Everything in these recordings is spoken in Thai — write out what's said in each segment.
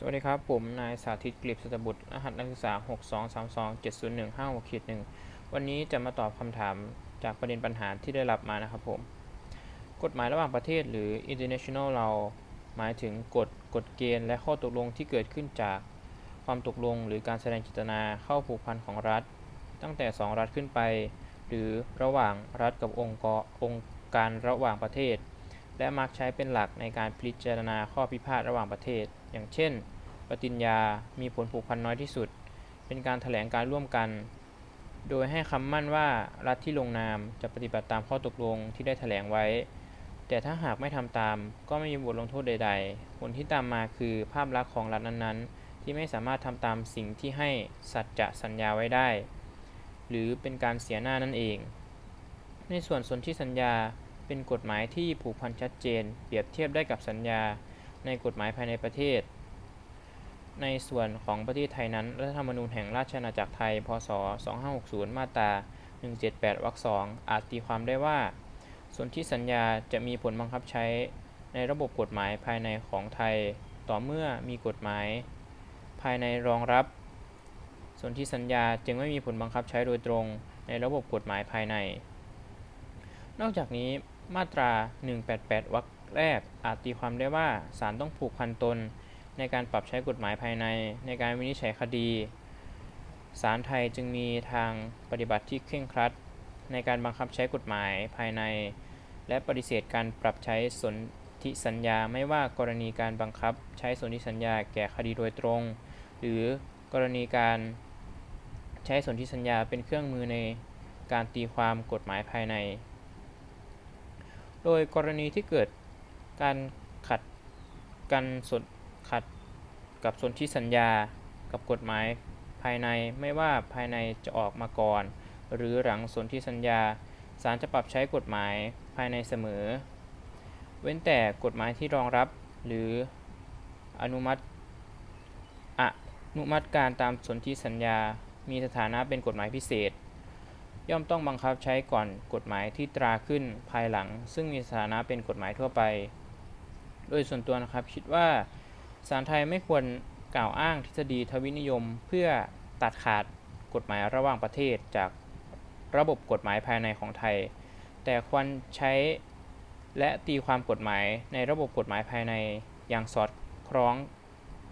สวัสดีครับ ผม นายสาธิตกลิบสตบุตร รหัสนักศึกษา 623270156ขีด1วันนี้จะมาตอบคำถามจากประเด็นปัญหาที่ได้รับมานะครับผม กฎหมายระหว่างประเทศหรือ international law หมายถึงกฎกฎเกณฑ์และข้อตกลงที่เกิดขึ้นจากความตกลงหรือการแสดงเจตนาเข้าผูกพันของรัฐ ตั้งแต่ 2 รัฐขึ้นไป หรือระหว่างรัฐกับองค์กรองค์การระหว่างประเทศ และมักใช้เป็นหลักในการพิจารณาข้อพิพาทระหว่างประเทศ อย่างเช่น ปฏิญญา มีผลผูกพันน้อยที่สุด เป็นการถแถลงการร่วมกัน โดยให้คำมั่นว่ารัฐที่ลงนามจะปฏิบัติตามข้อตกลงที่ได้ถแถลงไว้ แต่ถ้าหากไม่ทำตาม ก็ไม่มีบทลงโทษใด ๆ ผลที่ตามมาคือภาพลักษณ์ของรัฐนั้นๆ ที่ไม่สามารถทำตามสิ่งที่ให้สัจจะสัญญาไว้ได้ หรือเป็นการเสียหน้านั่นเอง ในส่วนสนธิสัญญา เป็นกฎหมายที่ผูกพันชัดเจน เปรียบเทียบได้กับสัญญาในกฎหมายภายในประเทศ ในส่วนของประเทศไทยนั้น รัฐธรรมนูญแห่งราชอาณาจักรไทย พศ 2560 มาตรา 178 วรรค 2 อาจตีความได้ว่าส่วนธิสัญญาจะมีผลบังคับใช้ในระบบกฎหมายภายในของไทย ต่อเมื่อมีกฎหมาย ภายในรองรับ ส่วนธิสัญญาจึงไม่มีผลบังคับใช้โดยตรงในระบบกฎหมายภายใน นอกจากนี้มาตรา 188 วรรคแรกอาจตีความได้ว่าศาลต้องผูกพันตน ในการปรับใช้กฎหมายภายใน ในการวินิจฉัยคดีศาลไทยจึงมีทางปฏิบัติที่เคร่งครัด ในการบังคับใช้กฎหมายภายใน และปฏิเสธการปรับใช้สนธิสัญญาไม่ว่ากรณีการบังคับใช้สนธิสัญญาแก่คดีโดยตรง หรือกรณีการใช้สนธิสัญญาเป็นเครื่องมือในการตีความกฎหมายภายใน โดยกรณีที่เกิดการขัดกันสนขัดกับสนธิสัญญากับกฎหมายภายในไม่ว่าภายในจะออกมาก่อน หรือหลังสนธิสัญญาศาลจะปรับใช้กฎหมายภายในเสมอ เว้นแต่กฎหมายที่รองรับหรืออนุมัติอนุมัติการตามสนธิสัญญา มีสถานะเป็นกฎหมายพิเศษ ย่อมต้องบังคับใช้ก่อนกฎหมายที่ตราขึ้นภายหลัง ซึ่งมีสถานะเป็นกฎหมายทั่วไป โดยส่วนตัวนะครับคิดว่าศาลไทยไม่ควรกล่าวอ้างทฤษฎีทวินิยม เพื่อตัดขาดกฎหมายระหว่างประเทศจากระบบกฎหมายภายในของไทย แต่ควรใช้และตีความกฎหมายในระบบกฎหมายภายในอย่างสอดคล้อง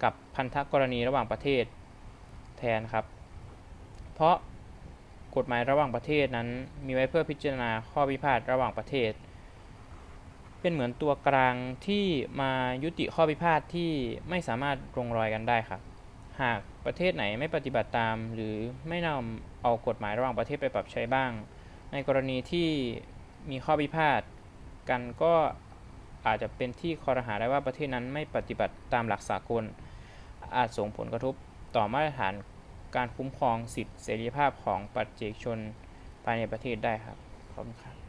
กับพันธกรณีระหว่างประเทศแทนครับ เพราะ กฎหมายระหว่างประเทศนั้น มีไว้เพื่อพิจารณาข้อพิพาทระหว่างประเทศ เป็นเหมือนตัวกลางที่มายุติข้อพิพาทที่ไม่สามารถลงรอยกันได้ครับ หากประเทศไหนไม่ปฏิบัติตาม หรือไม่นำเอากฎหมายระหว่างประเทศไปปรับใช้บ้าง ในกรณีที่มีข้อพิพาทกันก็อาจจะเป็นที่คอรหาได้ว่าประเทศนั้นไม่ปฏิบัติตามหลักสากล อาจส่งผลกระทบต่อมาตรฐาน การคุ้มครองสิทธิเสรีภาพของปัจเจกชนภายในประเทศได้ครับ ขอบคุณครับ